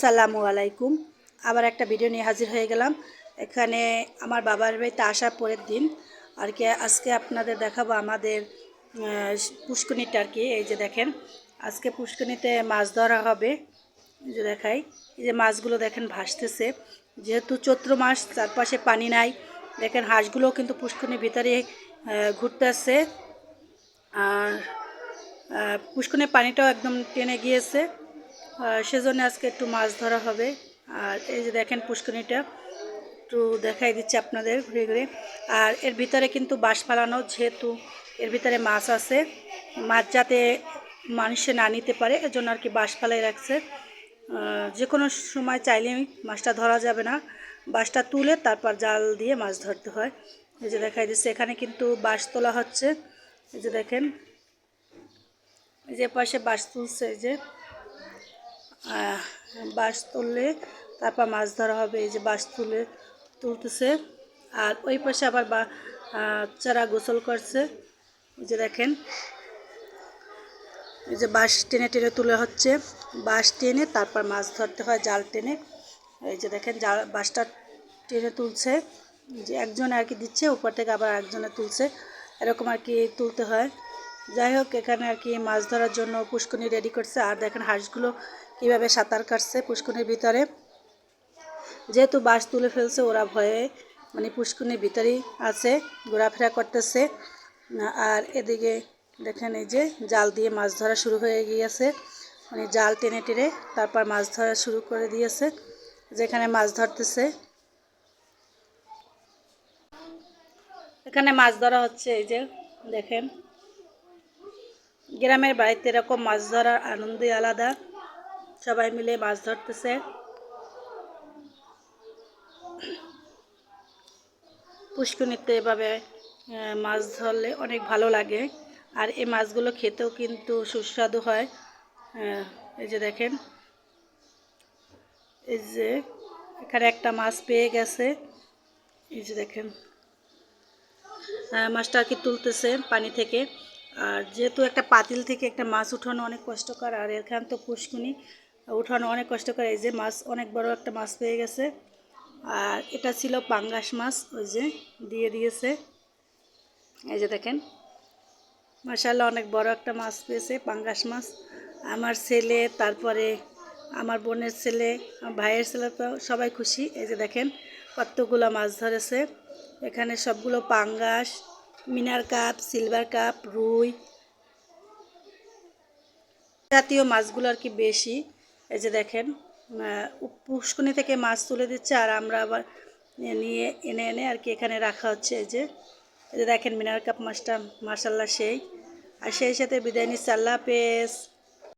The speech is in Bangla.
আসসালামু আলাইকুম। আবার একটা ভিডিও নিয়ে হাজির হয়ে গেলাম। এখানে আমার বাবার বাড়িতে আসার পরের দিন। আর কি, আজকে আপনাদের দেখাবো আমাদের পুষ্কনিটা আর কি। এই যে দেখেন, আজকে পুষ্কনিতে মাছ ধরা হবে। যে দেখাই, এই যে মাছগুলো দেখেন ভাসতেছে। যেহেতু চৈত্র মাস, চারপাশে পানি নাই। দেখেন, হাঁসগুলোও কিন্তু পুষ্কনির ভিতরে ঘুরতেছে আর পুষ্কনের পানিটাও একদম টেনে গিয়েছে। সেজন্য আজকে একটু মাছ ধরা হবে। আর এই যে দেখেন পুষ্কনিটা একটু দেখাই দিচ্ছি আপনাদের ঘুরে ঘুরে। আর এর ভিতরে কিন্তু বাঁশ ফালানো, যেহেতু এর ভিতরে মাছ আছে, মাছ যাতে মানুষে না নিতে পারে, এজন্য আর কি বাঁশ ফালাই রাখছে। যে কোনো সময় চাইলেই মাছটা ধরা যাবে না। বাঁশটা তুলে তারপর জাল দিয়ে মাছ ধরতে হয়। এই যে দেখাই দিচ্ছে, এখানে কিন্তু বাঁশ তোলা হচ্ছে। এই যে দেখেন, এই যে পাশে বাঁশ তুলছে, এই যে বাঁশ তুললে, তারপর মাছ ধরা হবে, এই যে বাঁশ তুলে তুলতেছে। আর ওই পাশে আবার বা চারা গোসল করছে। যে দেখেন, এই যে বাঁশ টেনে টেনে তুলে হচ্ছে। বাঁশ টেনে তারপর মাছ ধরতে হয়, জাল টেনে। এই যে দেখেন, জাল, বাঁশটা টেনে তুলছে। যে একজন আর কি দিচ্ছে উপর থেকে আবার একজনে তুলছে। এরকম আর কি তুলতে হয়। যাই হোক এখানে আর কি মাছ ধরার জন্য পুষ্কনি রেডি করছে। আর দেখেন হাঁসগুলো কীভাবে সাঁতার কাটছে পুষ্কনির ভিতরে। যেহেতু বাঁশ তুলে ফেলছে, ওরা ভয়ে মানে পুষ্কনির ভিতরেই আছে, ঘোরাফেরা করতেছে। আর এদিকে দেখেন এই যে জাল দিয়ে মাছ ধরা শুরু হয়ে গিয়েছে। মানে জাল টেনে টেনে তারপর মাছ ধরা শুরু করে দিয়েছে, যেখানে মাছ ধরতেছে। এখানে মাছ ধরা হচ্ছে, এই যে দেখেন। গ্রামের বাড়িতে এরকম মাছ ধরার আনন্দই আলাদা। সবাই মিলে মাছ ধরতেছে। পুষ্কনিতে এভাবে মাছ ধরলে অনেক ভালো লাগে। আর এই মাছগুলো খেতেও কিন্তু সুস্বাদু হয়। এই যে দেখেন, এই যে এখানে একটা মাছ পেয়ে গেছে। এই যে দেখেন মাছটা আর কি তুলতেছে পানি থেকে। আর যেহেতু একটা পাতিল থেকে একটা মাছ উঠানো অনেক কষ্টকর, আর এখান তো পুষ্কুনি উঠানো অনেক কষ্টকর। এই যে মাছ, অনেক বড় একটা মাছ পেয়ে গেছে। আর এটা ছিল পাঙ্গাস মাছ, ওই যে দিয়ে দিয়েছে। এই যে দেখেন মার্শাল্লাহ অনেক বড় একটা মাছ পেয়েছে, পাঙ্গাস মাছ। আমার ছেলে, তারপরে আমার বোনের ছেলে, আমার ভাইয়ের ছেলে তো সবাই খুশি। এই যে দেখেন, কতগুলো মাছ ধরেছে। এখানে সবগুলো পাঙ্গাস মিনার কাপ সিলভার কাপ রুই। জাতীয় মাছগুলো আর কি বেশি। এই যে দেখেন পুষ্কনি থেকে মাছ তুলে দিচ্ছে, আর আমরা আবার নিয়ে এনে এনে আর কি এখানে রাখা হচ্ছে এই যে। এই যে দেখেন, মিনার কাপ মাছটা মার্শাল্লাহ সেই। আর সেই সাথে বিদায় নিচ্ছে। আল্লাহ